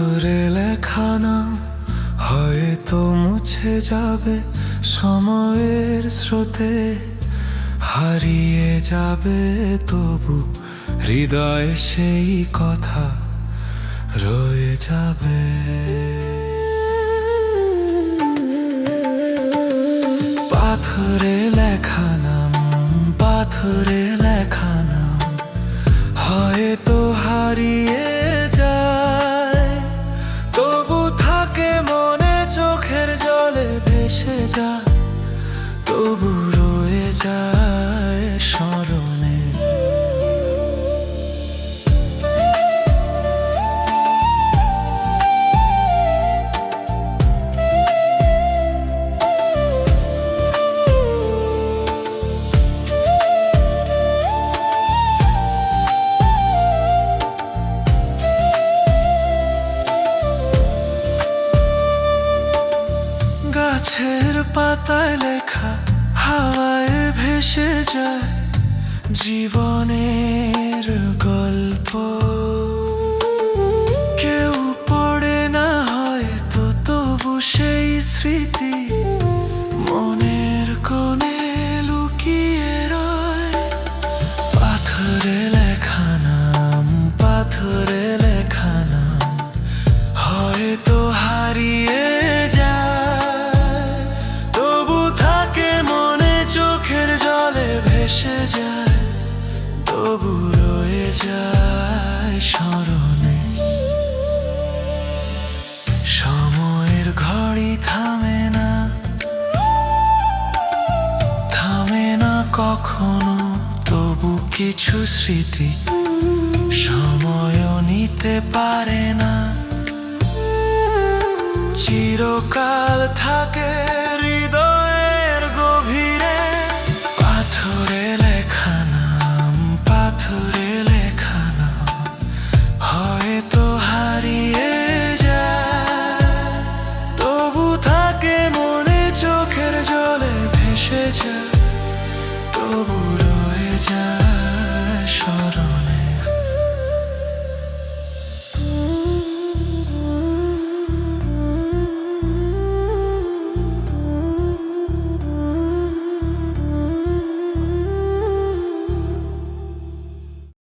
পাথরে লেখা নাম হয়তো মুছে যাবে সময়ের স্রোতে। হারিয়ে যাবে তবু হৃদয়ে সেই কথা রয়ে যাবে। পাথরে লেখা নাম, পাথরে লেখা নাম হয়তো হারিয়ে যায় তবু রয়ে যায় গাছের পাতায় লেখা হাওয়ায় ভেসে যায় জীবনের গল্প। যায়, তবু রয়ে যায় স্মরণে। সময়ের ঘড়ি থামে না থামে না কখনো, তবু কিছু স্মৃতি সময়ও নিতে পারে না। চিরকাল থাকে